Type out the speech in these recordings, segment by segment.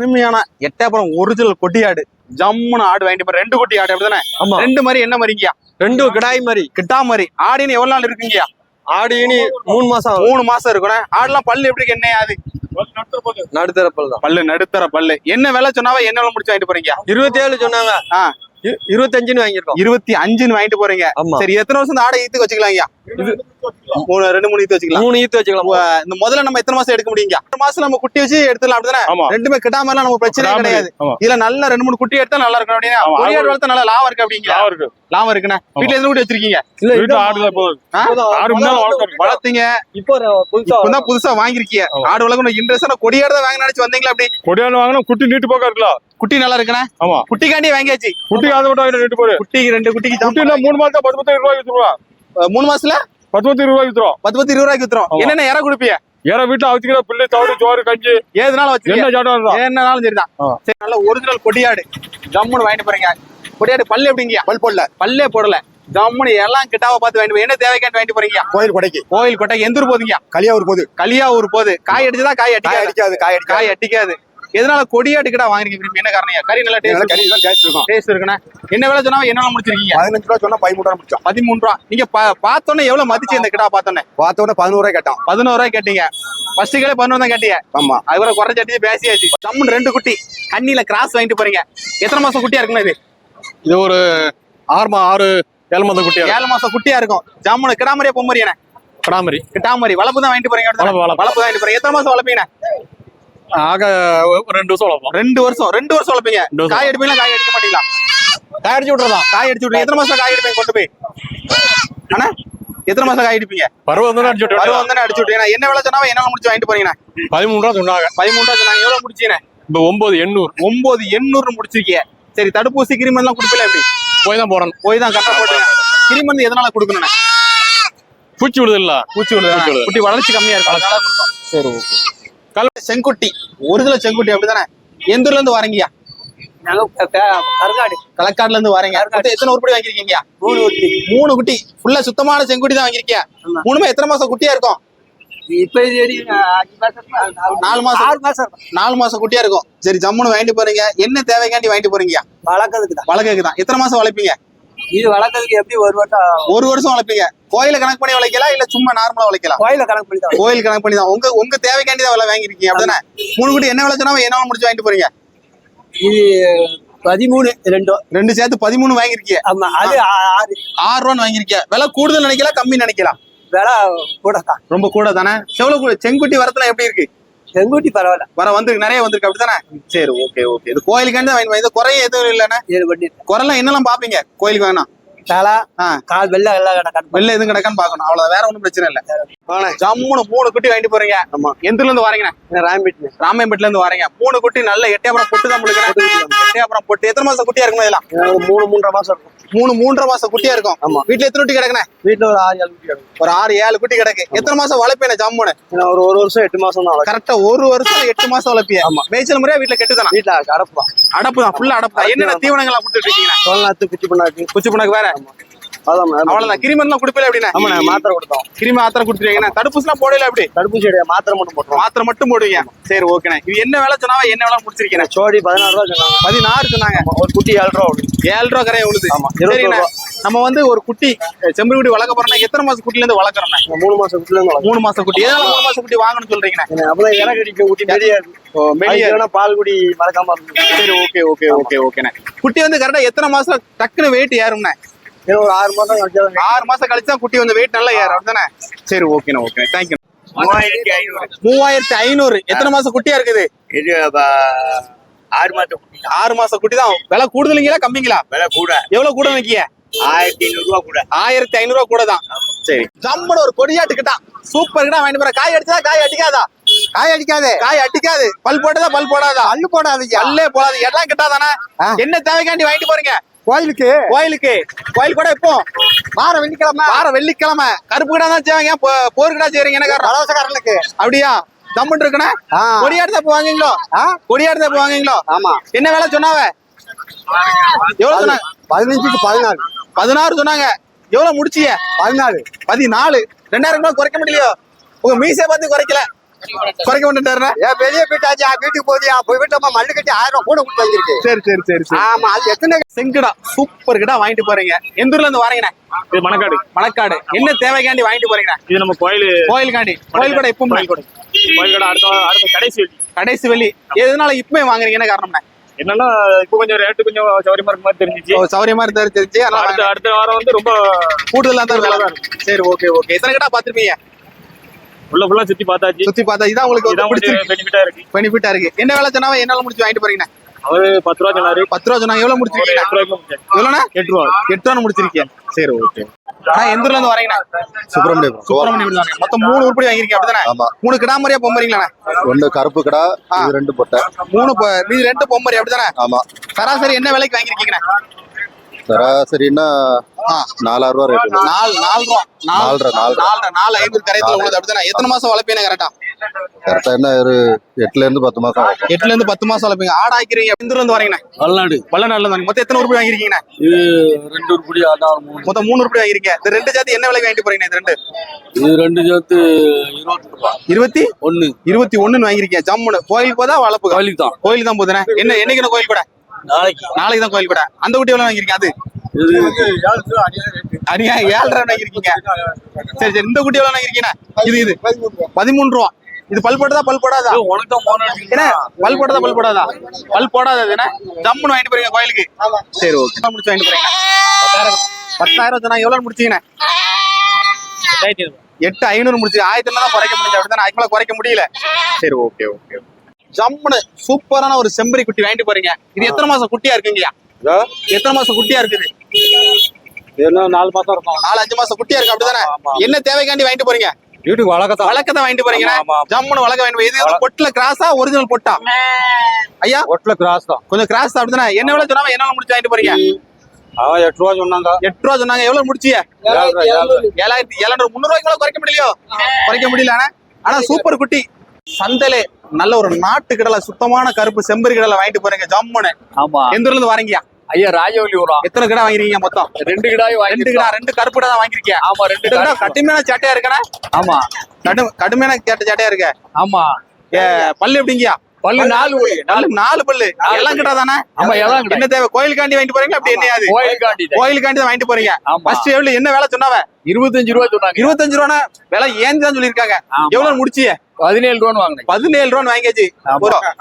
அருமையான எட்டயபுரம் ஒரிஜினல் கொட்டியாடு ஜம்முன்னு ஆடு வாங்கிட்டு போற ரெண்டு கொட்டி ஆடு அப்படிதானே? ரெண்டு மாதிரி என்ன மாதிரிங்கயா ரெண்டு கிடாய் மாதிரி கிட்டா மாதிரி ஆடின்னு எவ்வளவு நாள் இருக்குங்கய்யா ஆடு இனி மூணு மாசம். மூணு மாசம் இருக்கணும் ஆடுலாம் பல்லு எப்படி என்ன அது? நடுத்தரப்பல் தான். பல்லு நடுத்தர பல்லு. என்ன விலை சொன்னாவா? என்ன முடிச்சு வாங்கிட்டு போறீங்க? இருபத்தி ஏழு சொன்னாங்க. இருபத்தஞ்சுன்னு வாங்கியிருக்கோம். இருபத்தி அஞ்சுன்னு வாங்கிட்டு போறீங்க. ஆமா. சரி எத்தனை வருஷம் இந்த ஆடை ஈத்துக்கு வச்சுக்கலாம் ஐயா மூணு ரெண்டு மூணு ஈத்து வச்சுக்கலாம். மூணு ஈத்து வச்சுக்கலாம். இந்த முதல்ல நம்ம எத்தனை மாசம் எடுக்க முடியுங்க ஒரு மாசம் நம்ம குட்டி வச்சு எடுத்துலாம் அப்படிதானே? ரெண்டுமே கிட்டாமலாம் நமக்கு பிரச்சனை கிடாம கிடையாது. இதுல நல்ல ரெண்டு மூணு குட்டி எடுத்தா நல்லா இருக்கும் அப்படின்னா கொடியாடு வளர்த்தா நல்ல லாபம் இருக்கு அப்படிங்க லாபம் இருக்கு. லாபம் இருக்குண்ணே. வீட்டுல எத்தனை குட்டி வச்சிருக்கீங்க? வளர்த்தீங்க. இப்போ புதுசா இப்பதான் புதுசா வாங்கிருக்கீங்க. ஆடு வளர்க்கணும். இன்ட்ரெஸ்ட் கொடியாடு தான் வாங்க நினைச்சு வந்தீங்களா அப்படி? கொடியாடு வாங்கினா குட்டி நீட்டு போக்கா இருக்குல்ல குட்டி நல்லா இருக்குண்ணே. ஆமா. குட்டிக்காண்டி வாங்கியாச்சு. குட்டி அதை வாங்கிட்டு நீட்டு போரு. குட்டிக்கு ரெண்டு குட்டிக்கு குட்டி ஜாம் மூணு மாசம் பத்து பத்து ரூபாய் வித்துருவா? மூணு மாசத்துல? பத்து பத்து ரூபாய் வித்துருவோம் பத்து பத்து இருபது ரூபாய்க்கு வித்துரும். என்னென்ன இற கொடுப்பீங்க ஏற வீட்டுல அவுத்திக்கிற பிள்ளை தவிர சோறு கஞ்சி. ஏதுனாலும் வச்சிருக்கீங்க என்ன சாட்டம் என்னனாலும் சரிதான். சரி நல்ல ஒரிஜினல் கொடியாடு. ஜம்முன்னு வாங்கிட்டு போறீங்க. கொடியாடு பல்லு எப்படிங்கயா பல் போடல. பல்லே போடல. ஜம்முன்னு எல்லாம் கிட்டாவ பார்த்து வாங்கிட்டு என்ன தேவைக்காண்டி வாங்கிட்டு போறீங்க? கோயில் கொடைக்கு. கோயில் கொட்டை எந்த ஊர் போதீங்க கலியாவூர் போகுது. கலியாவூர் போகுது. காய் அடிச்சதா? காய் காய் அடிக்காது. அடிக்காது காய் அடிக்காது. காய் அடிக்காது. எதனால கொடியாடு கிட்ட வாங்குறீங்க விரும்பி என்ன காரணம்? கறி நல்லா நல்லா டேஸ்ட் கறி தான் டேஸ்ட் இருக்கும். டேஸ்ட் இருக்குண்ணா. என்ன வேலை சொன்னா என்ன முடிச்சிருக்கீங்க? பதினஞ்சு ரூபா சொன்னா பதிமூணு ரூபா முடிச்சோம். பதிமூணு ரூபா. நீங்க பார்த்தோன்னே எவ்வளவு மதிச்சு இந்த கிடா பார்த்தோன்னே? பார்த்த உடனே பதினோரு ரூபாய் கேட்டான் பதினோரு ரூபாய் கேட்டீங்க. ஃபர்ஸ்ட் கிளே பதினோரு தான் கேட்டீங்க. ஆமா. அதுவரை குறைஞ்ச அடிச்சு பேசியாச்சு. ஜம்முன்னு ரெண்டு குட்டி. கண்ணில கிராஸ் வாங்கிட்டு போறீங்க. எத்தனை மாசம் குட்டியா இருக்குண்ணா இது? இது ஒரு ஆறு மா ஆறு ஏழு மாதம் குட்டியா ஏழு மாசம் குட்டியா இருக்கும். ஜம்முன்னு கிடாமரியா பொம்மரியானே கிடாமரி கிட்டாமரி வளப்பு தான் வாங்கிட்டு போறீங்க? வளப்பு, தான் வாங்கிட்டு போறீங்க. எத்தனை மாசம் வளர்ப்பீங்க ஆக ரெண்டு வருஷம் வளர்ப்போம் ரெண்டு வருஷம் ரெண்டு வருஷம் வளர்ப்பீங்க. காய் எடுப்பீங்களா காய் அடிக்க மாட்டீங்களா? காய் அடிச்சு விட்டுறதா? காய் அடிச்சு விட்றீங்க எத்தனை மாசம் காய் எடுப்பீங்க கொண்டு போய்? அண்ணா எத்தனை மாசம் காய் அடிப்பீங்க பருவம் வந்து அடிச்சு பருவம் விட்டுறோம் வந்து அடிச்சு விட்டீங்க என்ன விலை சொன்னா என்ன முடிச்சு வாங்கிட்டு போறீங்க பதிமூணு ரூபா சொன்னாங்க. பதிமூணு ரூபா சொன்னாங்க. எவ்வளவு முடிச்சீங்க? இப்போ ஒன்பது எண்ணூறு. ஒன்பது எண்ணூறு முடிச்சிருக்கீங்க. சரி தடுப்பூசி கிருமி எல்லாம் கொடுக்கல எப்படி? போய் தான் போறேன் போய் தான் கரெக்டா போட்டுங்க கிருமி எதனால கொடுக்கணும் பூச்சி விடுது இல்ல பூச்சி விழுது. குட்டி வளர்ச்சி கம்மியா கொடுக்கும். சரி ஓகே. கல் செங்குட்டி. ஒரிஜினல் செங்குட்டி அப்படிதானே எந்த ஊர்ல இருந்து வரீங்கயா கருங்காடு. களக்காடுல இருந்து வரீங்க. எத்தனை உருப்படி வாங்கிருக்கீங்க மூணு ஊட்டி மூணு குட்டி. ஃபுல்லா சுத்தமான செங்குட்டி தான் வாங்கிருக்கீங்க. மூணுமே எத்தனை மாசம் குட்டியா இருக்கும்? நாலு மாசம். ஆறு மாசம். நாலு மாசம் குட்டியா இருக்கும். சரி ஜம்முன்னு வாங்கிட்டு போறீங்க. என்ன தேவைக்காண்டி வாங்கிட்டு போறீங்க? வளர்க்கறதுக்கு தான். வளர்க்கறதுக்கு தான். எத்தனை மாசம் வளர்ப்பீங்க? இது வளர்க்கறதுக்கு எப்படி ஒரு வருஷம்? ஒரு வருஷம் வளர்ப்பீங்க. கோயில கணக்கு பண்ணி வளர்க்கலாம் இல்ல சும்மா நார்மலா வளர்க்கலாம் கோயில கணக்கு பண்ணி தான். கோயில் கணக்கு பண்ணி தான். உங்க உங்க தேவைக்காண்டி தான் விலை வாங்கிருக்கீங்க அப்படிதானே? மூணு குட்டி என்ன விலை சொன்னா என்ன முடிச்சு வாங்கிட்டு போறீங்க? இது பதிமூணு ரெண்டும் ரெண்டு சேர்த்து பதிமூணு வாங்கிருக்கீங்க ஆமா அது ஆறு ஆறு. ரூபான்னு வாங்கிருக்கீங்க விலை கூடுதல் நினைக்கலாம் கம்மி நினைக்கலாம் விலை கூட தான். ரொம்ப கூட தானே? செவ்வளவு கூட செங்குட்டி வரத்துல எப்படி இருக்கு? செங்கூட்டி பரவாயில்ல. வர வந்திருக்கு நிறைய வந்திருக்கு அப்படிதானே? சரி ஓகே ஓகே இது கோயிலுக்காண்டி தான் வாங்கி குறைய எதுவும் பண்ணி குறைலாம் என்னெல்லாம் பாப்பீங்க கோயிலுக்கு வேணாம் தலா. கால் வெள்ளை வெள்ளை கணக்கு வெளில எதுவும் கிடக்கான்னு பாக்கணும் அவ்வளவு வேற ஒண்ணும் பிரச்சனை இல்ல. ஜம்முன்னு மூணு குட்டி வாங்கிட்டு போறீங்க. ஆமா. எந்த இருந்து வரீங்கண்ணே ராம்பிட்டு ராமேம்பேட்ல இருந்து வரீங்க. மூணு குட்டி நல்ல எட்டயபுரம் பொட்டு தான் முழுக்கிறேன். எட்டயபுரம் பொட்டு. எத்தனை மாசம் குட்டியா இருக்கும் இதெல்லாம்? மூணு மூன்றரை மாசம் இருக்கும். மூணு மூன்றரை மாசம் குட்டியா இருக்கும். ஆமா. வீட்டுல எத்தனை குட்டி கிடக்குண்ணே? வீட்டுல ஒரு ஆறு ஏழு குட்டி கிடக்கும். ஒரு ஆறு ஏழு குட்டி கிடக்கு. எத்தனை மாசம் வளர்ப்பேன் இன்னும் ஒரு ஒரு வருஷம் எட்டு மாசம் தான் கரெக்டா ஒரு வருஷம் எட்டு மாசம் வளர்ப்பிய? ஆமா. மேய்ச்சல் முறையா வீட்டுல கெட்டுதானா? வீட்டுல அடப்பு. தான் அடப்பு தான் ஃபுல்லா அடப்பு தான் என்னென்ன தீவனங்களா கொடுத்துட்டு இருக்கீங்க? சோழநாத்து குச்சி பண்ணாக்கு. குச்சி புண்ணாக்கு வேற? அவ்வளவுதான் கொடுப்பல அப்படின்னா ஆமா மாத்திரை கொடுத்தோம். கிருமி மாத்திரை கொடுத்துருவீங்க. தடுப்பூசிலாம் போடல அப்படி தடுப்பூசி மாத்திரை மட்டும் போட்டுருவோம். மாத்திரை மட்டும் போடுவீங்க. சரி ஓகேண்ணே. இது என்ன வேலை சொன்னாவா? என்ன வேலை முடிச்சிருக்கீங்க? சோடி பதினாறு ரூபா சொன்னாங்க. பதினாறு சொன்னாங்க. ஒரு குட்டி ஏழு ரூபா ஏழு ரூபா கரையை ஆமா, சரிண்ணே நம்ம வந்து ஒரு குட்டி செம்பரி குட்டி வளர்க்க போறோம்னா எத்தனை மாசம் குட்டில இருந்து வளர்க்குறோம்ண்ணே மூணு மாசம் குட்டில இருந்து மூணு மாசம் குட்டி. எதனால மூணு மாசம் குட்டி வாங்கணும்னு சொல்றீங்கண்ணே? அப்பதான் அடிக்க குட்டி வெளியே பால் குடி மறக்காம சரி ஓகே ஓகே ஓகே ஓகேண்ணே. குட்டி வந்து கரெக்டா எத்தனை மாசம் டக்குன்னு வெயிட் இன்னும் ஒரு ஆறு மாசம் கழிச்சாலும் ஆறு மாசம் கழிச்சு தான் குட்டி வந்து வெயிட் நல்லா ஏறும் அப்படிதானே சரி ஓகேண்ணே ஓகே தேங்க்யூ மூவாயிரத்தி ஐநூறு. மூவாயிரத்தி ஐநூறு. எத்தனை மாசம் குட்டியா இருக்குது? இது ஆறு மாசம் குட்டி. ஆறு மாசம் குட்டி தான். விலை கூடுதலுங்களா கம்மிங்களா? விலை கூட. எவ்வளவு கூட நிக்கிய ஆயிரத்தி ஐநூறு ரூபா கூட. ஆயிரத்தி ஐநூறு ரூபா கூட தான். சரி. ஜம்முன்னு ஒரு கொடியாட்டுக்கிட்டா சூப்பர் கிட்ட வாங்கிட்டு போற. காய் அடிச்சதா காய் அடிக்காதா? காய் அடிக்காது. காய் அடிக்காது. பல் போட்டதா பல் போடாதா? அள்ளு போடாதீங்க. பல்லே போடாது எல்லாம் கிட்டாதானே? என்ன தேவைக்காண்டி வாங்கிட்டு போறீங்க? கோயிலுக்கு? கோயிலுக்கு. கோயில் கூட இப்போ. வார வெள்ளிக்கிழமை. வார வெள்ளிக்கிழமை. கருப்பு கிடா தான் செய்வாங்க. போர் கிடா செய்றீங்க என்ன காரணம்? வலசக்காரனுக்கு அப்படியா? தம்முன்னு இருக்குண்ணே? கொடியாடு தான் வாங்குவீங்களோ? கொடியாடு தான் வாங்குவீங்களோ? ஆமா. என்ன வேலை சொன்னாவ? எவ்வளவு சொன்னாங்க? பதினஞ்சுக்கு பதினாலு. பதினாறு சொன்னாங்க. எவ்வளவு முடிச்சிய பதினாலு. பதினாலு. ரெண்டாயிரம் ரூபாய் குறைக்க முடியலையோ? உங்க மீசை பார்த்து குறைக்கல. குறைக்க மாட்டேன்ட்டாருண்ணே ஏன் வெளியே போயிட்டாச்சு. ஆ, வீட்டுக்கு போதியா போய் வீட்டு அம்மா மல்லு கட்டி ஆயிரம் ரூபாய் கூட கொடுத்து வாங்கிருக்கு சரி சரி சரி ஆமா அது எத்தனை செங்கடா சூப்பர் கிடா வாங்கிட்டு போறீங்க. எந்த ஊர்ல இருந்து வரீங்கண்ணே? இது மணக்காடு. மணக்காடு. என்ன தேவைக்காண்டி வாங்கிட்டு போறீங்கண்ணே? இது நம்ம கோயில் கோயிலுக்காண்டி. கோயில் கடை எப்பவும். கோயில் கடை கோயில் கடை அடுத்த அடுத்த கடைசி வெள்ளி கடைசி வெள்ளி எதனால இப்பவே வாங்குறீங்க? என்ன காரணம்ண்ணே? என்னன்னா இப்போ கொஞ்சம் ரேட்டு கொஞ்சம் சௌரியமா இருக்க மாதிரி தெரிஞ்சிச்சு. சௌரியமா இருந்தா தெரிஞ்சு அடுத்த அடுத்த வாரம் வந்து ரொம்ப கூடுதலா தான் வேலை சரி ஓகே ஓகே. எத்தனை கிட்ட பாத்திருப்பீங்க உள்ள ஃபுல்லா சுத்தி பார்த்தாச்சு. சுத்தி பார்த்தா இதான் உங்களுக்கு பிடிச்சிருக்கு. பெனிஃபிட்டா இருக்கு. பெனிஃபிட்டா இருக்கு. என்ன வேலை சொன்னாவே என்னால முடிச்சு வாங்கிட்டு போறீங்க அவரு பத்து ரூபா சொன்னாரு. பத்து ரூபா சொன்னாங்க எவ்வளவு முடிச்சிருக்கீங்க. எவ்வளோண்ணா எட்டு ரூபா எட்டு ரூபா. முடிச்சிருக்கீங்க. சரி ஓகே ஆனா எந்த ஊர்ல இருந்து வரீங்கண்ணா? சுப்பிரமணியம். சுப்பிரமணியம் மொத்தம் மூணு உருப்படி வாங்கிருக்கீங்க அப்படிதானே? ஆமா. மூணு கிடாமரியா பொம்மறீங்களாண்ணா ஒண்ணு கருப்பு கடா இது ரெண்டு பொட்டை. மூணு மீதி ரெண்டு பொம்மரி அப்படிதானே? ஆமா. சராசரி என்ன விலைக்கு வாங்கிருக்கீங்கண்ணா சராசரின்னா நாலாயிரம் ரூபாய் ரேட்டு நாலு நாலு ரூபா நாலு நாலரை, நாலரை. நாலு ஐநூறு கரையத்துல உள்ளது. அப்படிதானே? எத்தனை மாசம் வளர்ப்பீங்க கரெக்டா கரெக்டா என்ன ஒரு எட்டுல இருந்து பத்து மாசம் எட்டுல இருந்து பத்து மாசம் வளர்ப்பீங்க. ஆடு ஆக்கிறீங்க எந்த இருந்து வரீங்கண்ணா பல்லாடு வல்லநாடுல மொத்தம் எத்தனை உருப்படி வாங்கிருக்கீங்கண்ணா இது ரெண்டு உருப்படி மொத்தம் மூணு உருப்படி வாங்கிருக்கீங்க இந்த ரெண்டு ஜாதி என்ன விலைக்கு வாங்கிட்டு போறீங்க இது ரெண்டு? இது ரெண்டு சேர்த்து இருபத்தி ரூபா இருபத்தி? ஒண்ணு இருபத்தி ஒண்ணுன்னு வாங்கிருக்கீங்க ஜம்முன்னு. கோயிலுக்கு போதா வளர்ப்பு கோழிக்கு தான். கோயிலுக்கு தான் போதுனே என்ன என்னைக்கு கோயில் கூட? நாளைக்கு நாளைக்கு தான் கோயில் கூட அந்த குட்டி எவ்வளவு வாங்கிருக்கீங்க அது? இது அடியா ஏழரை வாங்கிருக்கீங்க சரி சரி. இந்த குட்டி எவ்வளவு வாங்கிருக்கீங்க இது இது. பதிமூணு ரூபா. இது பல் போட்டதா பல் போடாதா? உனக்கு தான் போன என்ன? பல் போட்டதா பல் போடாதா? பல் போடாதா என்ன? ஜம்முன்னு வாங்கிட்டு போறீங்க கோயிலுக்கு? சரி ஓகே. முடிச்சு வாங்கிட்டு போறீங்க. பத்தாயிரம் சொன்னா எவ்வளவு முடிச்சீங்கண்ணே எட்டு ஐநூறு முடிச்சு ஆயிரத்தி தான் குறைக்க முடிஞ்சு. அப்படிதான் அதுக்கு மேல குறைக்க முடியல. சரி ஓகே ஓகே. ஜம்முன்னு சூப்பரான ஒரு செம்பரி குட்டி வாங்கிட்டு போறீங்க. இது எத்தனை மாசம் குட்டியா இருக்குங்கய்யா? எத்தனை மாசம் குட்டியா இருக்குது? என்ன நாலு மாசம் இருக்கும். நாலு அஞ்சு மாசம் குட்டியா இருக்கு அப்படிதானே? என்ன தேவைக்காண்டி வாங்கிட்டு போறீங்க? வீட்டுக்கு வழக்கத்தான். வழக்கத்தை வாங்கிட்டு போறீங்க. ஜம்முன்னு வழக்க வாங்கிட்டு இது பொட்டுல கிராஸா ஒரிஜினல் பொட்டா? ஐயா? ஒட்டுல கிராஸ் தான். கொஞ்சம் கிராஸ் அப்படிதானே என்ன விலை சொன்னாம என்ன முடிச்சு வாங்கிட்டு போறீங்க? அவன் எட்டு ரூபா சொன்னாங்க. எட்டு ரூபா சொன்னாங்க. எவ்வளவு முடிச்சிய. ஏழாயிரத்தி ஏழாயிரம் முந்நூறு ரூபாய்க்கு மேல குறைக்க முடியலையோ? குறைக்க முடியல ஆனா ஆனா சூப்பர் குட்டி. சந்தையில நல்ல ஒரு நாட்டு கடலை சுத்தமான கருப்பு செம்பரி கடலை வாங்கிட்டு போறீங்க ஜம்முன்னு. ஆமா. எந்த ஊர்ல இருந்து வாரீங்கயா ஐயா ராஜவல்லி ஊரா? எத்தனை கடை வாங்கிருக்கீங்க மொத்தம்? ரெண்டு கிடாய் ரெண்டு கடை ரெண்டு கருப்பு கடை தான் வாங்கிருக்கீங்க ஆமா ரெண்டு கடை கடுமையான சட்டையா இருக்கா ஆமா. கடும் கடுமையான கேட்ட சட்டையா இருக்க. ஆமா. ஏ, பல்லு எப்படிங்கயா பல்லு நாலு நாலு நாலு பல்லு. எல்லாம் கிட்ட தானே? ஆமா எல்லாம் என்ன தேவை? கோயிலுக்காண்டி வாங்கிட்டு போறீங்களா? அப்படி என்னையாது? கோயிலுக்காண்டி கோயிலுக்காண்டி தான் வாங்கிட்டு போறீங்க. ஃபர்ஸ்ட் எவ்வளவு என்ன வேலை சொன்னாவ இருபத்தஞ்சு ரூபா சொன்னாங்க. இருபத்தஞ்சு ரூபா விலை ஏன் தான் சொல்லிருக்காங்க. எவ்வளவு முடிச்சிய பதினேழு ரூபான்னு வாங்கினேன். பதினேழு ரூபா வாங்கியாச்சு.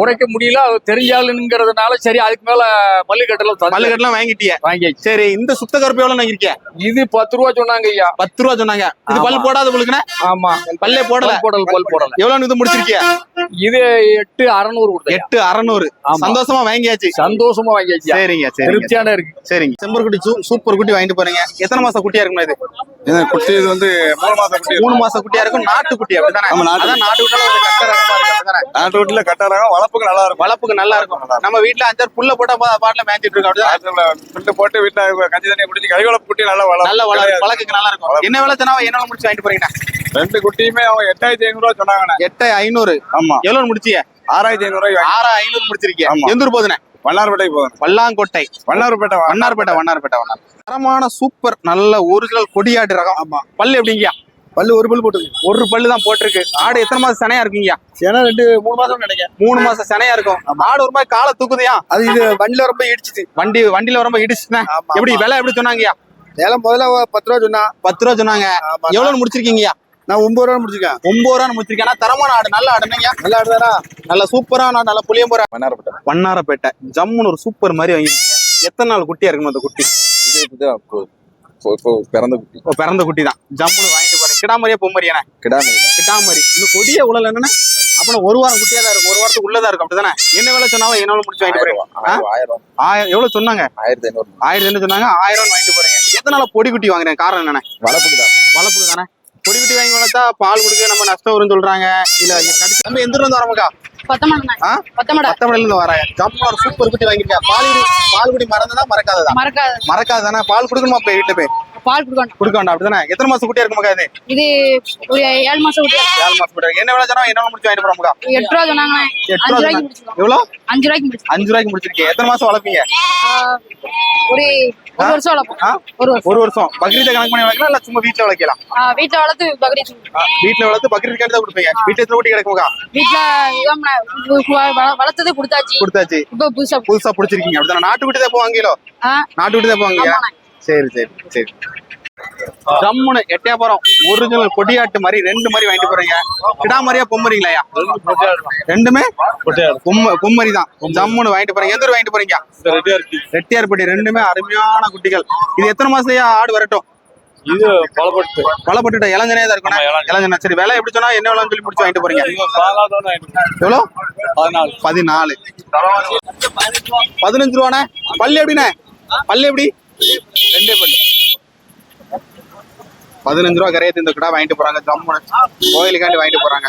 உடைக்க முடியல அது தெரிஞ்சாலுங்கிறதுனால சரி அதுக்கு மேல மல்லு கட்டல பல்லு கட்டலாம் வாங்கிட்டிய. வாங்கியாச்சு. சரி இந்த சுத்த கருப்பு எவ்வளவு வாங்கிருக்கிய இது பத்து ரூபா சொன்னாங்க ஐயா. பத்து ரூபா சொன்னாங்க. இது. பல்லு போடாத உங்களுக்குண்ணே ஆமா. பல்லே போடல. பல் போடல பல் போடல. எவ்வளவு இது முடிச்சிருக்கிய? இது எட்டு அறநூறு கொடுத்தேன். எட்டு அறநூறு. சந்தோஷமா வாங்கியாச்சு. சந்தோஷமா வாங்கியாச்சு சரிங்க சரிங்க. திருப்தியான இருக்கு. சரிங்க. செம்பர் குட்டி சூப்பர் குட்டி வாங்கிட்டு போறீங்க. எத்தனை மாசம் குட்டியா இருக்குமா இது? குட்டி இது வந்து மூணு மாசம் குட்டி மூணு மாசம் குட்டியா இருக்கும். நாட்டு குட்டி அப்படிதானே? நாட்டு நாட்டு குட்டியால ஒரு கட்ட ரகமா இருக்கு அப்படிதானே? நாட்டு வீட்டுல கட்டாரம் வளர்ப்புக்கு நல்லா இருக்கும். வளர்ப்புக்கு நல்லா இருக்கும். நம்ம வீட்டுல அஞ்சாறு புல்ல போட்டா பாட்டுல மேய்ச்சிட்டு இருக்கோம் அப்படிதானே? பிட்டு போட்டு வீட்டுல கஞ்சி தண்ணி குடிச்சு கை வளர்ப்பு குட்டி நல்லா வளரும். நல்ல வள வழக்குக்கு நல்லா இருக்கும். என்ன வேலை சொன்னா என்ன முடிச்சு வாங்கிட்டு போறீங்கண்ணா ரெண்டு குட்டியுமே அவங்க எட்டாயிரத்தி ஐநூறு ரூபா சொன்னாங்கண்ணே. எட்டு ஐநூறு. ஆமா. எவ்வளவு முடிச்சிய ஆறாயிரத்தி ஐநூறு ரூபாய்க்கு வாங்கி ஆறா ஐநூறு முடிச்சிருக்கீங்க. எந்த ஊர் போதுனே வண்ணார்பேட்டைக்கு போகணும் வல்லாங்கோட்டை. வண்ணார்பேட்டை வண்ணார்பேட்டை வண்ணார்பேட்டை வண்ணார் தரமான சூப்பர் நல்ல ஒரிஜினல் கொடியாட்டு ரகம். ஆமா. பல்லு எப்படிங்கயா பல்லு ஒரு பல்லு போட்டு ஒரு பல்லு தான் போட்டிருக்கு. ஆடு எத்தனை மாசம் சனையா இருக்குங்கயா ஏன்னா ரெண்டு மூணு மாசம் நினைக்கிறேன். மூணு மாசம் சனையா இருக்கும். ஆடு ஒரு மாதிரி காலை தூக்குதையா அது இது வண்டியில ரொம்ப இடிச்சுது வண்டி வண்டியில ரொம்ப இடிச்சுனேன் ஆமா, எப்படி விலை எப்படி சொன்னாங்கய்யா? ஏலம் முதல்ல பத்து ரூபா சொன்னா. பத்து ரூபா சொன்னாங்க. எவ்வளவு முடிச்சிருக்கீங்கய்யா? நான் ஒன்பது ரூபா முடிச்சிருக்கேன். ஒன்பது ரூபா முடிச்சிருக்கேன். தரமான ஆடு. நல்ல ஆடுனீங்க நல்லா ஆடுதானா நல்ல சூப்பரான நல்ல புளியம்புற வண்ணார்பேட்டை வண்ணாரப்பேட்டை. ஜம்முன்னு ஒரு சூப்பர் மாதிரி வாங்கிருக்கீங்க எத்தனை நாள் குட்டியா இருக்கும் அந்த குட்டி? பிறந்த குட்டி. இப்போ பிறந்த குட்டி தான். ஜம்முன்னு வாங்கிட்டு போறேன். கிடாமரியா பொம்மரியானே கிடாமரி. கிட்டாமரி இன்னும் கொடிய உழல் என்னன்னா அப்புறம் ஒரு வாரம் குட்டியா தான் இருக்கும். ஒரு வாரத்துக்கு உள்ளதா இருக்கும். அப்படிதானே? என்ன வேலை சொன்னாலும் என்ன முடிச்சு வாங்கிட்டு போறீங்க? ஆயிரம் ஆயிரம் எவ்வளவு சொன்னாங்க? ஆயிரத்தி ஐநூறு. ஆயிரத்தி என்ன சொன்னாங்க. ஆயிரம் வாங்கிட்டு போறீங்க. எத்தனை நாள் பொடி குட்டி வாங்குறேன்? காரணம் என்னண்ணே? வளர்ப்புக்கு தான். வளர்ப்புக்கு தானே? பொடி குட்டி வாங்கி வளர்த்தா பால் கொடுக்க நம்ம நஷ்டம் வரும்னு சொல்றாங்க. இல்ல கடிச்சு நம்ம எந்த இருந்து வரோமுக்கா. பத்தமடையில இருந்து வரேன் ஜம்முன்னு ஒரு சூப்பர் குட்டி வாங்கிருக்கேன் பால் குடி பால் குடி மறந்ததா மறக்காததா? மறக்காத. மறக்காது தானே பால் கொடுக்கணுமா போய் வீட்டுல போய்? பால் கொடுக்கணும் கொடுக்க வேண்டாம் அப்படிதானே? எத்தனை மாசம் குட்டியா இருக்குமாக்கா இது? இது ஒரு ஏழு மாசம் குட்டியா ஏழு மாசம் இருக்கு. என்ன வேலை சொன்னா? என்ன முடிச்சு வாங்கிட்டு போறோமுக்கா எட்டு ரூபா சொன்னாங்க. எட்டு ரூபாய்க்கு எவ்வளவு அஞ்சு ரூபாய்க்கு அஞ்சு ரூபாய்க்கு முடிச்சிருக்கீங்க. எத்தனை மாசம் வளர்ப்பீங்க? ஒரு ஒரு வருஷம் வளர்ப்போம்? ஒரு வருஷம். ஒரு வருஷம். பக்ரீத்தை கணக்கு பண்ணி வளர்க்கலாம் இல்ல சும்மா வீட்டுல வளர்க்கலாம்? வீட்ல வளர்த்து பக்ரீத் வீட்டுல வளர்த்து பக்ரீத் கேட்டு தான் கொடுப்பீங்க. வீட்டுல எத்தனை குட்டி கிடக்குங்க வீட்ல வளர்த்ததே கொடுத்தாச்சு. கொடுத்தாச்சு. இப்ப புதுசா புதுசா பிடிச்சிருக்கீங்க. அப்படிதானே? நாட்டுக்குட்டி தான் வாங்கிலோ ஆ, நாட்டுக்குட்டி தான் ஆமாண்ணே. சரி சரி சரி. ஜம்முன்னு எட்டயபுரம் ஒரிஜினல் கொடியாட்டு மாதிரி ரெண்டு மாதிரி வாங்கிட்டு போறீங்க. கிடா மாதிரியா பொம்மரிங்களாயா ரெண்டுமே? பொம்ம பொம்மரி தான். ஜம்முன்னு வாங்கிட்டு போறீங்க. எந்த வாங்கிட்டு போறீங்க? ரெட்டியார்பட்டி ரெண்டுமே அருமையான குட்டிகள். இது எத்தனை மாசத்தையா ஆடு வரட்டும்? இது பலப்பட்டு இளஞ்சனே தான் இருக்கணும் இளஞ்சனா. சரி விலை எப்படி சொன்னா என்ன விலைன்னு சொல்லி முடிச்சு வாங்கிட்டு போறீங்க? எவ்வளோ? பதினாலு. பதினாலு. பதினஞ்சு ரூபாண்ணே. பல்லு எப்படிண்ணே? பல்லு எப்படி? ரெண்டே பல்லு. பதினஞ்சு ரூபா கரையத்து இந்த கிடா வாங்கிட்டு போறாங்க. ஜம்முன்னு கோயிலுக்காண்டி வாங்கிட்டு போறாங்க.